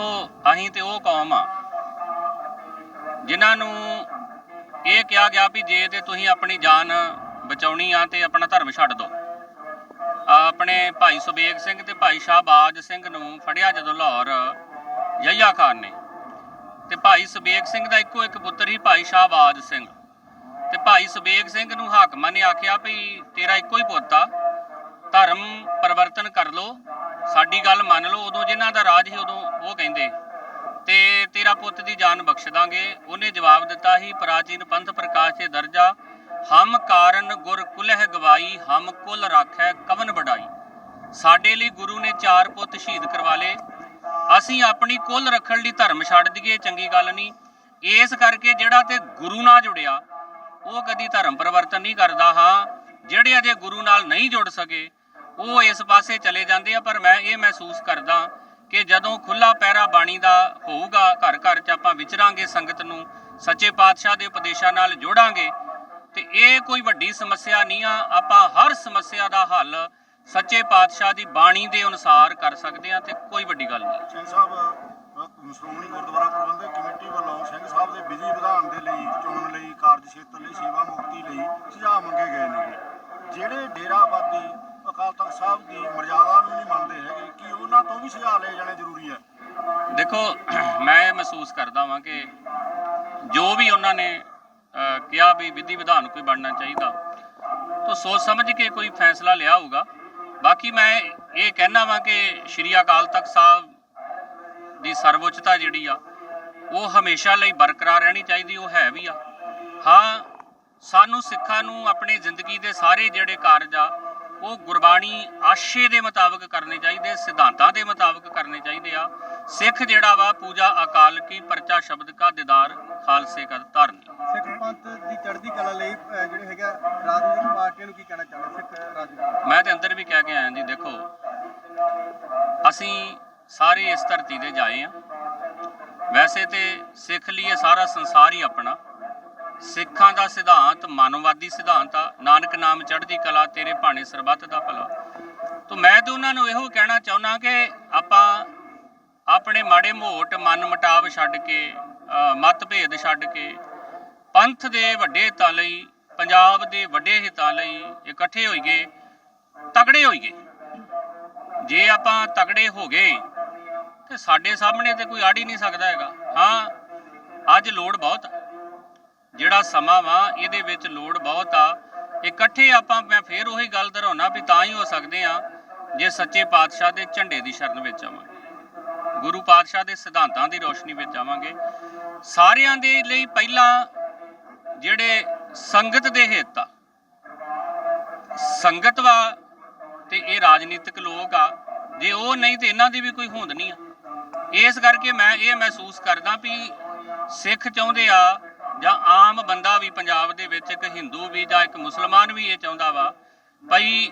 ਦੇਖੋ, ਅਸੀਂ ਤੇ ਉਹ ਕੌਮ ਆ, ਜਿਨ੍ਹਾਂ ਨੂੰ ਇਹ ਕਿਹਾ ਗਿਆ ਵੀ ਜੇ ਤੇ ਤੁਸੀਂ ਆਪਣੀ ਜਾਨ ਬਚਾਉਣੀ ਆ ਤੇ ਆਪਣਾ ਧਰਮ ਛੱਡ ਦਿਓ। ਆਪਣੇ ਭਾਈ ਸੁਬੇਗ ਸਿੰਘ ਤੇ ਭਾਈ ਸ਼ਾਹਬਾਜ ਸਿੰਘ ਨੂੰ ਫੜਿਆ ਜਦੋਂ ਲਾਹੌਰ ਯਹੀਆ ਖਾਨ ਨੇ। ਤੇ ਭਾਈ ਸੁਬੇਗ ਸਿੰਘ ਦਾ ਇੱਕੋ ਇੱਕ ਪੁੱਤਰ ਹੀ ਭਾਈ ਸ਼ਾਹਬਾਜ ਸਿੰਘ। ਤੇ ਭਾਈ ਸੁਬੇਗ ਸਿੰਘ ਨੂੰ ਹਾਕਮਾਂ ਨੇ ਆਖਿਆ ਵੀ ਤੇਰਾ ਇੱਕੋ ਹੀ ਪੁੱਤ ਆ ਧਰਮ ਪਰਿਵਰਤਨ ਕਰ ਲੋ ਸਾਡੀ ਗੱਲ ਮੰਨ ਲਓ, ਉਦੋਂ ਜਿਨ੍ਹਾਂ ਦਾ ਰਾਜ ਸੀ ਉਦੋਂ ਉਹ ਕਹਿੰਦੇ। ਤੇ ਤੇਰਾ ਪੁੱਤ ਦੀ ਜਾਨ ਬਖਸ਼ ਦਾਂਗੇ। ਉਹਨੇ ਜਵਾਬ ਦਿੱਤਾ ਸੀ, ਪ੍ਰਾਚੀਨ ਪੰਥ ਪ੍ਰਕਾਸ਼ ਤੇ ਦਰਜਾ, ਹਮ ਕਾਰਨ ਗੁਰ ਕੁਲਹ ਗਵਾਈ, ਹਮ ਕੁਲ ਰਾਖੈ ਕਵਨ ਵਡਾਈ। ਸਾਡੇ ਲਈ ਗੁਰੂ ਨੇ ਚਾਰ ਪੁੱਤ ਸ਼ਹੀਦ ਕਰਵਾ ਲਏ। ਅਸੀਂ ਆਪਣੀ ਕੁੱਲ ਰੱਖਣ ਲਈ ਧਰਮ ਛੱਡ ਦਈਏ, ਚੰਗੀ ਗੱਲ ਨਹੀਂ। ਇਸ ਕਰਕੇ ਜਿਹੜਾ ਤੇ ਗੁਰੂ ਨਾਲ ਜੁੜਿਆ, ਉਹ ਕਦੀ ਧਰਮ ਪਰਿਵਰਤਨ ਨਹੀਂ ਕਰਦਾ, ਹਾਂ। ਜਿਹੜੇ ਅਜੇ ਗੁਰੂ ਨਾਲ ਨਹੀਂ ਜੁੜ ਸਕੇ ਉਹ ਇਸ ਪਾਸੇ ਚਲੇ ਜਾਂਦੇ ਆ, ਪਰ ਮੈਂ ਇਹ ਮਹਿਸੂਸ ਕਰਦਾ ਕਿ ਜਦੋਂ ਖੁੱਲਾ ਪੈਰਾ ਬਾਣੀ ਦਾ ਹੋਊਗਾ, ਘਰ ਘਰ ਚ ਆਪਾਂ ਵਿਚਰਾਂਗੇ ਸੰਗਤ ਨੂੰ, ਸੱਚੇ ਪਾਤਸ਼ਾਹ ਦੇ ਉਪਦੇਸ਼ਾਂ ਨਾਲ ਜੋੜਾਂਗੇ, ਤੇ ਇਹ ਕੋਈ ਵੱਡੀ ਸਮੱਸਿਆ ਨਹੀਂ ਆ, ਆਪਾਂ ਹਰ ਸਮੱਸਿਆ ਦਾ ਹੱਲ ਸੱਚੇ ਪਾਤਸ਼ਾਹ ਦੀ ਬਾਣੀ ਦੇ ਅਨੁਸਾਰ ਕਰ ਸਕਦੇ ਆ, ਤੇ ਕੋਈ ਵੱਡੀ ਗੱਲ ਨਹੀਂ। ਸਿੰਘ ਸਾਹਿਬ ਸ਼੍ਰੋਮਣੀ ਗੁਰਦੁਆਰਾ ਪ੍ਰਬੰਧਕ ਕਮੇਟੀ ਵੱਲੋਂ ਸਿੰਘ ਸਾਹਿਬ ਦੇ ਵਿਧੀ ਵਿਧਾਨ ਦੇ ਲਈ, ਚੋਣ ਲਈ, ਕਾਰਜ ਖੇਤਰ ਲਈ, ਸੇਵਾ ਮੁਕਤੀ ਲਈ ਸੁਝਾਅ ਮੰਗੇ ਗਏ ਨੇ। ਜਿਹੜੇ ਡੇਰਾਵਾਦੀ ਅਕਾਲ ਤਖਤ ਸਾਹਿਬ ਦੀ ਮਰਜ਼ਾਦਾ ਨੂੰ ਨਹੀਂ ਮੰਨਦੇ ਹੈਗੇ ਕਿ ਉਹਨਾਂ ਤੋਂ ਵੀ ਸੁਝਾਅ ਲਏ ਜਾਣੇ ਜ਼ਰੂਰੀ ਹੈ। ਦੇਖੋ, ਮੈਂ ਇਹ ਮਹਿਸੂਸ ਕਰਦਾ ਵਾਂ ਕਿ ਜੋ ਵੀ ਉਹਨਾਂ ਨੇ ਕਿਹਾ ਵੀ ਵਿਧੀ ਵਿਧਾਨ ਕੋਈ ਬਣਨਾ ਚਾਹੀਦਾ, ਤਾਂ ਸੋਚ ਸਮਝ ਕੇ ਕੋਈ ਫੈਸਲਾ ਲਿਆ ਹੋਊਗਾ। ਬਾਕੀ ਮੈਂ ਇਹ ਕਹਿਣਾ ਵਾਂ ਕਿ ਸ਼੍ਰੀ ਅਕਾਲ ਤਖਤ ਸਾਹਿਬ ਦੀ ਸਰਵਉੱਚਤਾ ਜਿਹੜੀ ਆ, ਉਹ ਹਮੇਸ਼ਾ ਲਈ ਬਰਕਰਾਰ ਰਹਿਣੀ ਚਾਹੀਦੀ, ਉਹ ਹੈ ਵੀ ਆ। ਹਾਂ, ਸਾਨੂੰ ਸਿੱਖਾਂ ਨੂੰ ਆਪਣੀ ਜ਼ਿੰਦਗੀ ਦੇ ਸਾਰੇ ਜਿਹੜੇ ਕਾਰਜ ਆ ਉਹ ਗੁਰਬਾਣੀ ਆਸ਼ੇ ਦੇ ਮੁਤਾਬਕ ਕਰਨੇ ਚਾਹੀਦੇ ਸਿਧਾਂਤਾਂ ਦੇ ਮੁਤਾਬਕ ਕਰਨੇ ਚਾਹੀਦੇ ਆ। ਸਿੱਖ ਜਿਹੜਾ ਵਾ ਪੂਜਾ ਅਕਾਲ ਕੀ ਪਰਚਾ ਸ਼ਬਦ ਕਾ ਦੀਦਾਰ ਖਾਲਸੇ ਕਾ ਧਾਰਨੀ ਸਿੱਖ ਪੰਥ ਦੀ ਚੜ੍ਹਦੀ ਕਲਾ ਲਈ ਜਿਹੜੇ ਹੈਗਾ ਰਾਜਨੀਤਿਕ ਪਾਰਟੀਆਂ ਨੂੰ ਕੀ ਕਹਿਣਾ ਚਾਹੁੰਦੇ ਸਿੱਖ ਰਾਜਨੀਤਿਕ? ਮੈਂ ਤੇ ਅੰਦਰ ਵੀ ਕਹਿ ਕੇ ਆਇਆ ਜੀ ਦੇਖੋ ਅਸੀਂ ਸਾਰੇ ਇਸ ਧਰਤੀ ਦੇ ਜਾਏ ਆ। ਵੈਸੇ ਤੇ ਸਿੱਖ ਲਈ ਇਹ ਸਾਰਾ ਸੰਸਾਰ ਹੀ ਆਪਣਾ। ਸਿੱਖਾਂ ਦਾ ਸਿਧਾਂਤ, ਮਾਨਵਵਾਦੀ ਸਿਧਾਂਤ ਆ। ਨਾਨਕ ਨਾਮ ਚੜ੍ਹਦੀ ਕਲਾ, ਤੇਰੇ ਭਾਣੇ ਸਰਬੱਤ ਦਾ ਭਲਾ। ਤੋਂ ਮੈਂ ਤੇ ਉਹਨਾਂ ਨੂੰ ਇਹੋ ਕਹਿਣਾ ਚਾਹੁੰਦਾ ਕਿ ਆਪਾਂ ਆਪਣੇ ਮਾੜੇ ਮੋਟ ਮਨ ਮਟਾਵ ਛੱਡ ਕੇ ਮਤਭੇਦ ਛੱਡ ਕੇ, ਪੰਥ ਦੇ ਵੱਡੇ ਹਿੱਤਾਂ ਲਈ, ਪੰਜਾਬ ਦੇ ਵੱਡੇ ਹਿੱਤਾਂ ਲਈ ਇਕੱਠੇ ਹੋਈਏ ਤਗੜੇ ਹੋਈਏ। ਜੇ ਆਪਾਂ ਤਗੜੇ ਹੋ ਗਏ, ਤੇ ਸਾਡੇ ਸਾਹਮਣੇ ਤੇ ਕੋਈ ਆੜ ਹੀ ਨਹੀਂ ਸਕਦਾ ਹੈਗਾ। ਹਾਂ, ਅੱਜ ਲੋੜ ਬਹੁਤ ਆ। ਜਿਹੜਾ ਸਮਾਂ ਵਾ, ਇਹਦੇ ਵਿੱਚ ਲੋੜ ਬਹੁਤ ਆ। ਇਕੱਠੇ ਆਪਾਂ, ਮੈਂ ਫੇਰ ਉਹੀ ਗੱਲ ਦੁਹਰਾਉਣਾ ਵੀ ਤਾਂ ਹੀ ਹੋ ਸਕਦੇ ਆ, ਜੇ ਸੱਚੇ ਪਾਤਸ਼ਾਹ ਦੇ ਝੰਡੇ ਦੀ ਸ਼ਰਨ ਵਿੱਚ ਆਵਾਂਗੇ। ਗੁਰੂ ਪਾਤਸ਼ਾਹ ਦੇ ਸਿਧਾਂਤਾਂ ਦੀ ਰੋਸ਼ਨੀ ਵਿੱਚ ਆਵਾਂਗੇ। ਸਾਰਿਆਂ ਦੇ ਲਈ ਪਹਿਲਾਂ ਜਿਹੜੇ ਸੰਗਤ ਦੇ ਹਿੱਤ ਆ, ਸੰਗਤ ਵਾ ਤੇ ਇਹ ਰਾਜਨੀਤਿਕ ਲੋਕ ਆ, ਜੇ ਉਹ ਨਹੀਂ ਤੇ ਇਹਨਾਂ ਦੀ ਵੀ ਕੋਈ ਹੋਂਦ ਨਹੀਂ ਆ। ਇਸ ਕਰਕੇ ਮੈਂ ਇਹ ਮਹਿਸੂਸ ਕਰਦਾ ਵੀ ਸਿੱਖ ਚਾਹੁੰਦੇ ਆ ਜਾਂ ਆਮ ਬੰਦਾ ਵੀ ਪੰਜਾਬ ਦੇ ਵਿੱਚ ਇੱਕ ਹਿੰਦੂ ਵੀ ਜਾਂ ਇੱਕ ਮੁਸਲਮਾਨ ਵੀ ਇਹ ਚਾਹੁੰਦਾ ਵਾ ਭਈ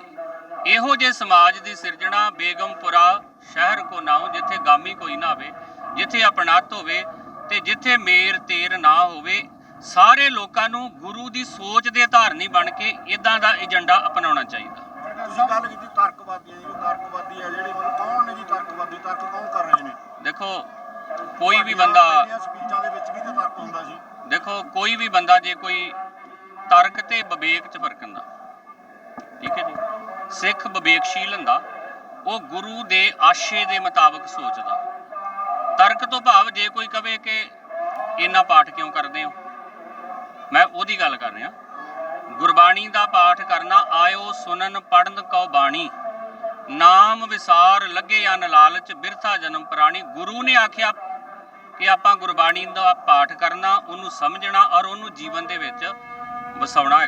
ਇਹੋ ਜੇ ਸਮਾਜ ਦੀ ਸਿਰਜਣਾ ਬੇਗਮਪੁਰਾ ਸ਼ਹਿਰ ਕੋ ਨਾਉ ਜਿੱਥੇ ਗਾਮੀ ਕੋਈ ਨਾ ਹੋਵੇ ਜਿੱਥੇ ਆਪਣਤ ਹੋਵੇ ਤੇ ਜਿੱਥੇ ਮੇਰ ਤੇਰ ਨਾ ਹੋਵੇ ਸਾਰੇ ਲੋਕਾਂ ਨੂੰ ਗੁਰੂ ਦੀ ਸੋਚ ਦੇ ਧਾਰਨੀ ਬਣ ਕੇ ਇਦਾਂ ਦਾ ਏਜੰਡਾ ਅਪਣਾਉਣਾ ਚਾਹੀਦਾ। ਤੁਸੀਂ ਗੱਲ ਕੀਤੀ ਤਰਕਵਾਦੀ ਹੈ ਤਰਕਵਾਦੀ ਹੈ ਜਿਹੜੇ ਮਤਲਬ ਕੌਣ ਨੇ ਜੀ ਤਰਕਵਾਦੀ ਤਰਕ ਕੌਣ ਕਰ ਰਹੇ ਨੇ? ਦੇਖੋ ਕੋਈ ਵੀ ਬੰਦਾ ਪਹਿਲੀਆਂ ਸਪੀਚਾਂ ਦੇ ਵਿੱਚ ਵੀ ਤਾਂ ਤਰਕ ਹੁੰਦਾ ਸੀ ਦੇਖੋ, ਕੋਈ ਵੀ ਬੰਦਾ ਜੇ ਕੋਈ ਤਰਕ ਤੇ ਵਿਵੇਕ ਚ ਫ਼ਰਕ ਹੁੰਦਾ, ਠੀਕ ਹੈ ਜੀ, ਸਿੱਖ ਵਿਵੇਕਸ਼ੀਲ ਹੁੰਦਾ, ਉਹ ਗੁਰੂ ਦੇ ਆਸ਼ੇ ਦੇ ਮੁਤਾਬਕ ਸੋਚਦਾ। ਤਰਕ ਤੋਂ ਭਾਵ ਜੇ ਕੋਈ ਕਵੇ ਕਿ ਇੰਨਾ ਪਾਠ ਕਿਉਂ ਕਰਦੇ ਹੋ? ਮੈਂ ਉਹਦੀ ਗੱਲ ਕਰ ਰਿਹਾ। ਗੁਰਬਾਣੀ ਦਾ ਪਾਠ ਕਰਨਾ, ਆਇਓ ਸੁਨਨ ਪੜਨ ਕਉ ਬਾਣੀ। ਨਾਮ ਵਿਸਾਰ, ਲੱਗੇ ਅਨ ਲਾਲਚ, ਬਿਰਥਾ ਜਨਮ ਪ੍ਰਾਣੀ। ਗੁਰੂ ਨੇ ਆਖਿਆ ਕਿ ਆਪਾਂ ਗੁਰਬਾਣੀ ਦਾ ਪਾਠ ਕਰਨਾ ਉਹਨੂੰ ਸਮਝਣਾ ਔਰ ਉਹਨੂੰ ਜੀਵਨ ਦੇ ਵਿੱਚ ਵਸਾਉਣਾ